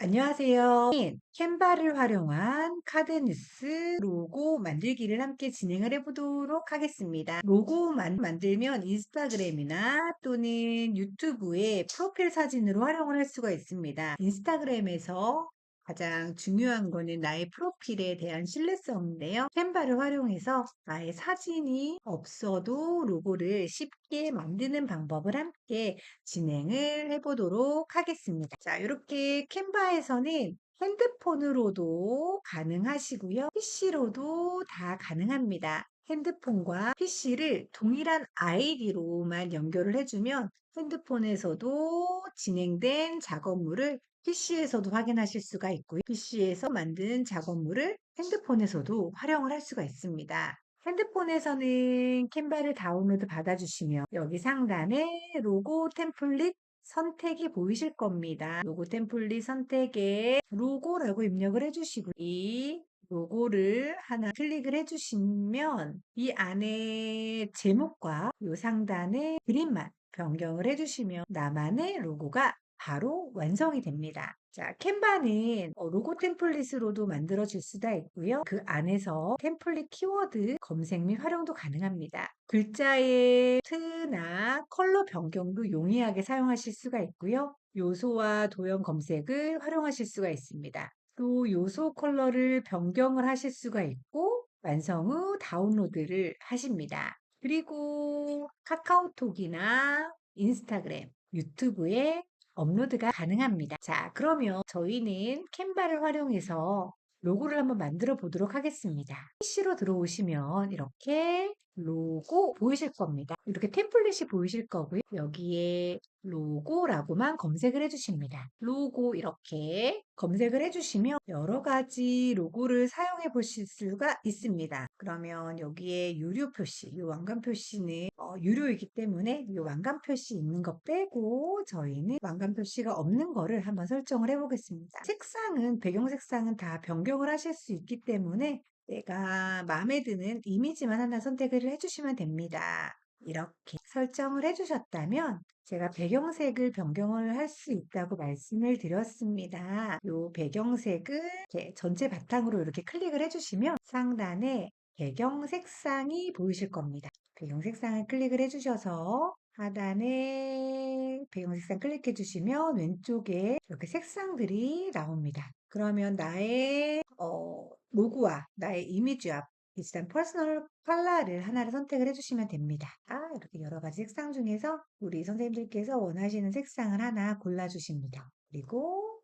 안녕하세요. 캔바를 활용한 카드뉴스 로고 만들기를 함께 진행을 해보도록 하겠습니다. 로고만 만들면 인스타그램이나 또는 유튜브에 프로필 사진으로 활용을 할 수가 있습니다. 인스타그램에서 가장 중요한 거는 나의 프로필에 대한 신뢰성인데요. 캔바를 활용해서 나의 사진이 없어도 로고를 쉽게 만드는 방법을 함께 진행을 해보도록 하겠습니다. 자, 이렇게 캔바에서는 핸드폰으로도 가능하시고요. PC로도 다 가능합니다. 핸드폰과 PC를 동일한 아이디로만 연결을 해주면 핸드폰에서도 진행된 작업물을 PC에서도 확인하실 수가 있고요. PC에서 만든 작업물을 핸드폰에서도 활용을 할 수가 있습니다. 핸드폰에서는 캔바를 다운로드 받아주시면 여기 상단에 로고 템플릿 선택이 보이실 겁니다. 로고 템플릿 선택에 로고라고 입력을 해주시고 이 로고를 하나 클릭을 해주시면 이 안에 제목과 이 상단에 그림만 변경을 해주시면 나만의 로고가 바로 완성이 됩니다. 자, 캔바는 어, 로고 템플릿으로도 만들어질 수가 있고요. 그 안에서 템플릿 키워드 검색 및 활용도 가능합니다. 글자의 트나 컬러 변경도 용이하게 사용하실 수가 있고요. 요소와 도형 검색을 활용하실 수가 있습니다. 또 요소 컬러를 변경을 하실 수가 있고 완성 후 다운로드를 하십니다. 그리고 카카오톡이나 인스타그램, 유튜브에 업로드가 가능합니다. 자, 그러면 저희는 캔바를 활용해서 로고를 한번 만들어 보도록 하겠습니다. PC로 들어오시면 이렇게 로고 보이실 겁니다. 이렇게 템플릿이 보이실 거고요. 여기에 로고라고만 검색을 해주십니다. 로고 이렇게 검색을 해주시면 여러 가지 로고를 사용해 보실 수가 있습니다. 그러면 여기에 유료 표시, 이 왕관 표시는 어, 유료이기 때문에 이 왕관 표시 있는 거 빼고 저희는 왕관 표시가 없는 거를 한번 설정을 해보겠습니다. 색상은 배경 색상은 다 변경을 하실 수 있기 때문에 내가 마음에 드는 이미지만 하나 선택을 해주시면 됩니다. 이렇게 설정을 해주셨다면 제가 배경색을 변경을 할 수 있다고 말씀을 드렸습니다. 이 배경색을 전체 바탕으로 이렇게 클릭을 해주시면 상단에 배경 색상이 보이실 겁니다. 배경 색상을 클릭을 해주셔서 하단에 배경 색상 클릭해 주시면 왼쪽에 이렇게 색상들이 나옵니다. 그러면 나의 어, 로고와 나의 이미지와 비슷한 퍼스널 컬러를 하나를 선택을 해주시면 됩니다. 아, 이렇게 여러 가지 색상 중에서 우리 선생님들께서 원하시는 색상을 하나 골라주십니다. 그리고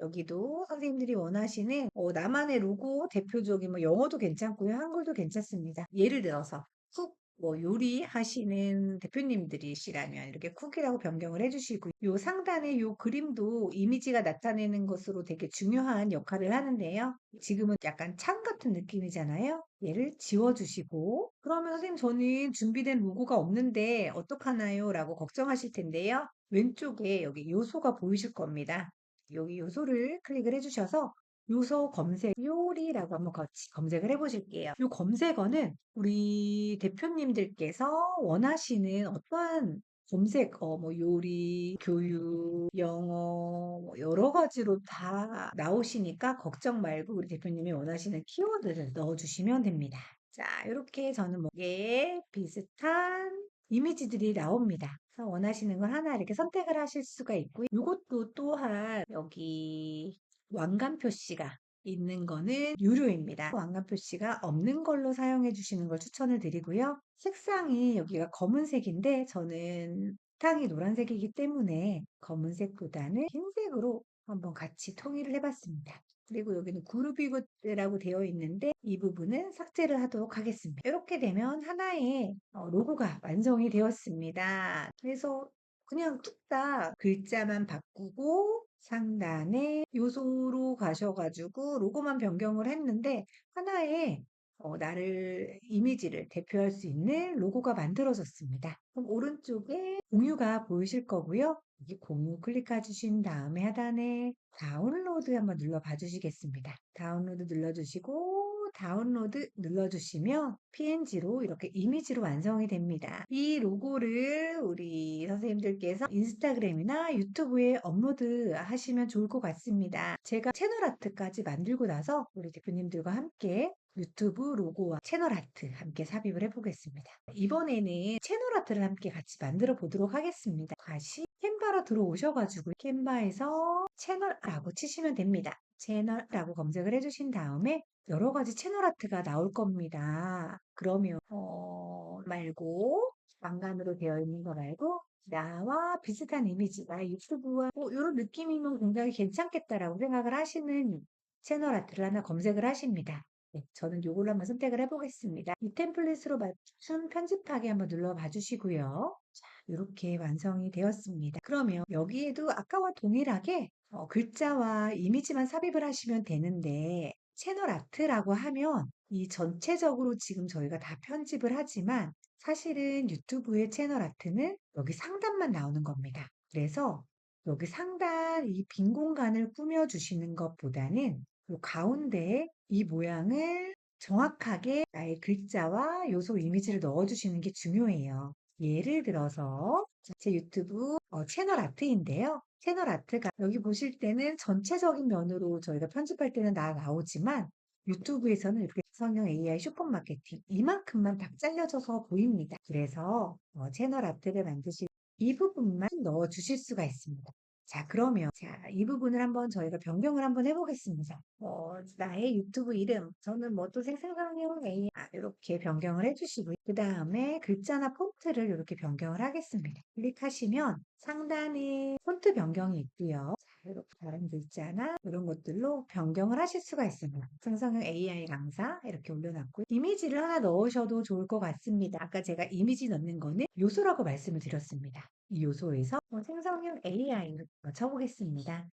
여기도 선생님들이 원하시는 어, 나만의 로고 대표적인 뭐 영어도 괜찮고요. 한글도 괜찮습니다. 예를 들어서 쿡 뭐 요리하시는 대표님들이시라면 이렇게 쿡이라고 변경을 해주시고 요 상단에 요 그림도 이미지가 나타내는 것으로 되게 중요한 역할을 하는데요. 지금은 약간 창 같은 느낌이잖아요. 얘를 지워주시고 그러면 선생님 저는 준비된 로고가 없는데 어떡하나요? 라고 걱정하실 텐데요. 왼쪽에 여기 요소가 보이실 겁니다. 여기 요소를 클릭을 해주셔서 요소 검색 요리라고 한번 같이 검색을 해보실게요. 요 검색어는 우리 대표님들께서 원하시는 어떠한 검색, 어, 뭐, 요리, 교육, 영어, 뭐 여러 가지로 다 나오시니까 걱정 말고 우리 대표님이 원하시는 키워드를 넣어주시면 됩니다. 자, 이렇게 저는 뭐에 비슷한 이미지들이 나옵니다. 그래서 원하시는 걸 하나 이렇게 선택을 하실 수가 있고요. 이것도 또한 여기 왕관 표시가 있는 거는 유료입니다. 왕관 표시가 없는 걸로 사용해 주시는 걸 추천을 드리고요. 색상이 여기가 검은색인데 저는 탕이 노란색이기 때문에 검은색보다는 흰색으로 한번 같이 통일을 해봤습니다. 그리고 여기는 그룹이굿이라고 되어 있는데 이 부분은 삭제를 하도록 하겠습니다. 이렇게 되면 하나의 어, 로고가 완성이 되었습니다. 그래서 그냥 뚝딱 글자만 바꾸고 상단에 요소로 가셔가지고 로고만 변경을 했는데 하나의 어, 나를 이미지를 대표할 수 있는 로고가 만들어졌습니다. 그럼 오른쪽에 공유가 보이실 거고요. 여기 공유 클릭해 주신 다음에 하단에 다운로드 한번 눌러 봐 주시겠습니다. 다운로드 눌러 주시고 다운로드 눌러주시면 PNG로 이렇게 이미지로 완성이 됩니다. 이 로고를 우리 선생님들께서 인스타그램이나 유튜브에 업로드 하시면 좋을 것 같습니다. 제가 채널 아트까지 만들고 나서 우리 대표님들과 함께 유튜브 로고와 채널 아트 함께 삽입을 해보겠습니다. 이번에는 채널 아트를 함께 같이 만들어 보도록 하겠습니다. 다시 캔바로 들어오셔가지고 캔바에서 채널라고 치시면 됩니다. 채널라고 검색을 해주신 다음에 여러 가지 채널 아트가 나올 겁니다. 그러면 어, 말고 왕관으로 되어 있는 거 말고 나와 비슷한 이미지, 나의 유튜브와 뭐 이런 느낌이면 굉장히 괜찮겠다라고 생각을 하시는 채널 아트를 하나 검색을 하십니다. 네, 저는 요걸로 한번 선택을 해보겠습니다. 이 템플릿으로 맞춘 편집하기 한번 눌러봐 주시고요. 자, 이렇게 완성이 되었습니다. 그러면 여기에도 아까와 동일하게 어, 글자와 이미지만 삽입을 하시면 되는데 채널 아트라고 하면 이 전체적으로 지금 저희가 다 편집을 하지만 사실은 유튜브의 채널 아트는 여기 상단만 나오는 겁니다. 그래서 여기 상단 이 빈 공간을 꾸며주시는 것보다는 이 가운데에 이 모양을 정확하게 나의 글자와 요소 이미지를 넣어주시는 게 중요해요. 예를 들어서 제 유튜브 어, 채널 아트인데요. 채널 아트가 여기 보실 때는 전체적인 면으로 저희가 편집할 때는 다 나오지만 유튜브에서는 이렇게 성형 AI 슈퍼마케팅 이만큼만 딱 잘려져서 보입니다. 그래서 어, 채널 아트를 만드실 이 부분만 넣어 주실 수가 있습니다. 자, 그러면 자, 이 부분을 한번 저희가 변경을 한번 해보겠습니다. 어, 나의 유튜브 이름 저는 뭐 또 생생성형 A 아, 이렇게 변경을 해주시고요. 그 다음에 글자나 폰트를 이렇게 변경을 하겠습니다. 클릭하시면 상단에 폰트 변경이 있고요. 자, 이렇게 다른 글자나 이런 것들로 변경을 하실 수가 있습니다. 생성형 AI 강사 이렇게 올려놨고 이미지를 하나 넣으셔도 좋을 것 같습니다. 아까 제가 이미지 넣는 거는 요소라고 말씀을 드렸습니다. 이 요소에서 뭐 생성형 AI를 쳐보겠습니다.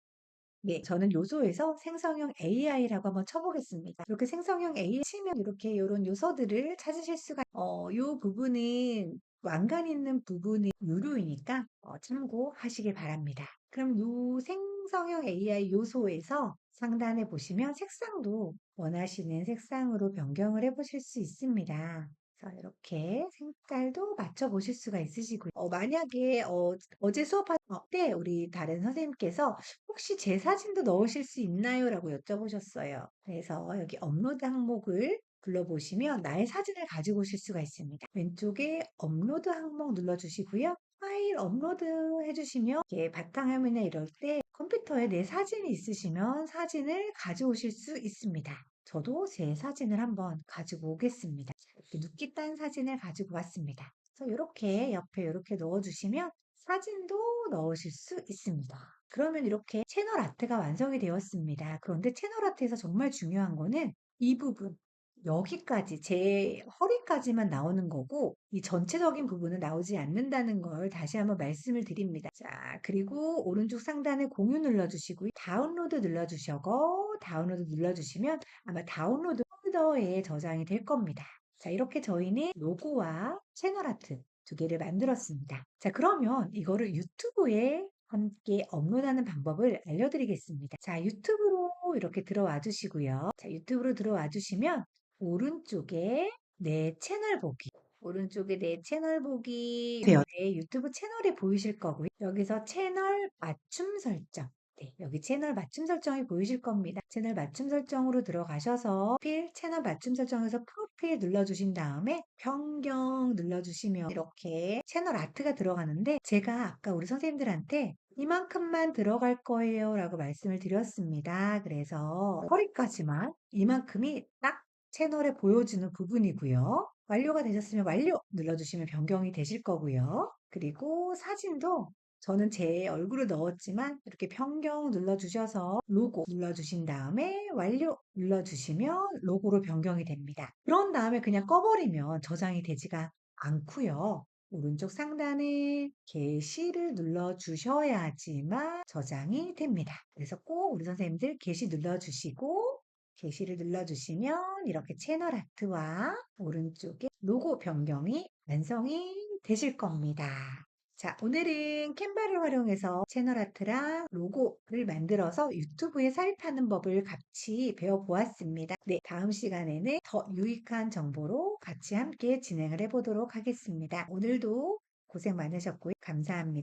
네, 저는 요소에서 생성형 AI라고 한번 쳐보겠습니다. 이렇게 생성형 AI 치면 이렇게 이런 요소들을 찾으실 수가, 어, 요 부분은 왕관 있는 부분이 유료이니까 어, 참고하시길 바랍니다. 그럼 요 생 성형 AI 요소에서 상단에 보시면 색상도 원하시는 색상으로 변경을 해보실 수 있습니다. 이렇게 색깔도 맞춰보실 수가 있으시고요. 어, 만약에 어, 어제 수업할 때 우리 다른 선생님께서 혹시 제 사진도 넣으실 수 있나요? 라고 여쭤보셨어요. 그래서 여기 업로드 항목을 불러보시면 나의 사진을 가지고 오실 수가 있습니다. 왼쪽에 업로드 항목 눌러주시고요. 파일 업로드 해주시면 이렇게 바탕화면이나 이럴 때 컴퓨터에 내 사진이 있으시면 사진을 가져오실 수 있습니다. 저도 제 사진을 한번 가지고 오겠습니다. 이렇게 눕기 딴 사진을 가지고 왔습니다. 그래서 이렇게 옆에 이렇게 넣어주시면 사진도 넣으실 수 있습니다. 그러면 이렇게 채널 아트가 완성이 되었습니다. 그런데 채널 아트에서 정말 중요한 거는 이 부분, 여기까지 제 허리까지만 나오는 거고 이 전체적인 부분은 나오지 않는다는 걸 다시 한번 말씀을 드립니다. 자, 그리고 오른쪽 상단에 공유 눌러주시고 다운로드 눌러주시고 다운로드 눌러주시면 아마 다운로드 폴더에 저장이 될 겁니다. 자, 이렇게 저희는 로고와 채널 아트 두 개를 만들었습니다. 자, 그러면 이거를 유튜브에 함께 업로드하는 방법을 알려드리겠습니다. 자, 유튜브로 이렇게 들어와 주시고요. 자, 유튜브로 들어와 주시면 오른쪽에 내 채널 보기 오른쪽에 내 채널 보기 내 유튜브 채널이 보이실 거고요. 여기서 채널 맞춤 설정 네, 여기 채널 맞춤 설정이 보이실 겁니다. 채널 맞춤 설정으로 들어가셔서 프로필, 채널 맞춤 설정에서 프로필 눌러주신 다음에 변경 눌러주시면 이렇게 채널 아트가 들어가는데 제가 아까 우리 선생님들한테 이만큼만 들어갈 거예요 라고 말씀을 드렸습니다. 그래서 허리까지만 이만큼이 딱 채널에 보여주는 부분이고요. 완료가 되셨으면 완료 눌러주시면 변경이 되실 거고요. 그리고 사진도 저는 제 얼굴을 넣었지만 이렇게 변경 눌러주셔서 로고 눌러주신 다음에 완료 눌러주시면 로고로 변경이 됩니다. 그런 다음에 그냥 꺼버리면 저장이 되지가 않고요. 오른쪽 상단에 게시를 눌러주셔야지만 저장이 됩니다. 그래서 꼭 우리 선생님들 게시 눌러주시고 게시를 눌러주시면 이렇게 채널 아트와 오른쪽에 로고 변경이 완성이 되실 겁니다. 자, 오늘은 캔바를 활용해서 채널 아트랑 로고를 만들어서 유튜브에 삽입하는 법을 같이 배워보았습니다. 네, 다음 시간에는 더 유익한 정보로 같이 함께 진행을 해보도록 하겠습니다. 오늘도 고생 많으셨고요. 감사합니다.